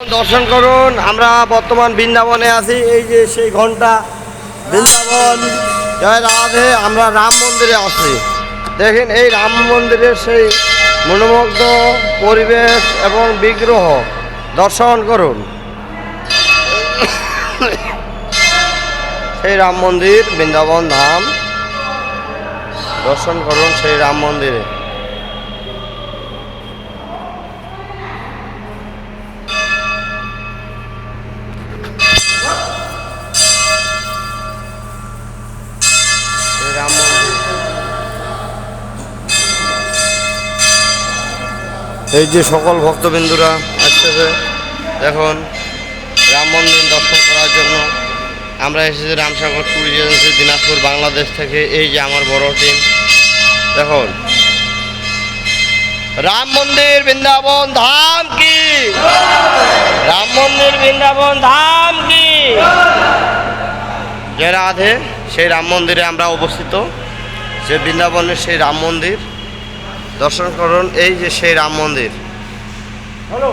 দর্শন করুন, আমরা বর্তমান বৃন্দাবনে আছি। এই যে সেই ঘণ্টা, বৃন্দাবন, জয় রাধে, আমরা রাম মন্দিরে আছি। দেখেন, এই রাম মন্দিরের সেই মনোমুগ্ধ পরিবেশ এবং বিগ্রহ, দর্শন করুন। সেই রাম মন্দির, বৃন্দাবন ধাম, দর্শন করুন সেই রাম মন্দিরে। রাম এই যে সকল ভক্তবিন্দুরা আসতেছে, এখন রাম মন্দির দর্শন করার জন্য আমরা এসেছি রামসাগর ট্যুরিস্ট এজেন্সি দিনাজপুর, বাংলাদেশ থেকে। এই যে আমার বড় টিম দেখুন। রাম মন্দির বৃন্দাবন ধাম কি? রাম মন্দির বৃন্দাবন ধাম কি? যে রাধে। সেই রাম মন্দিরে আমরা অবস্থিত। যে বৃন্দাবনের সেই রাম মন্দির। দর্শন করুন এই যে সেই রাম মন্দির। হ্যালো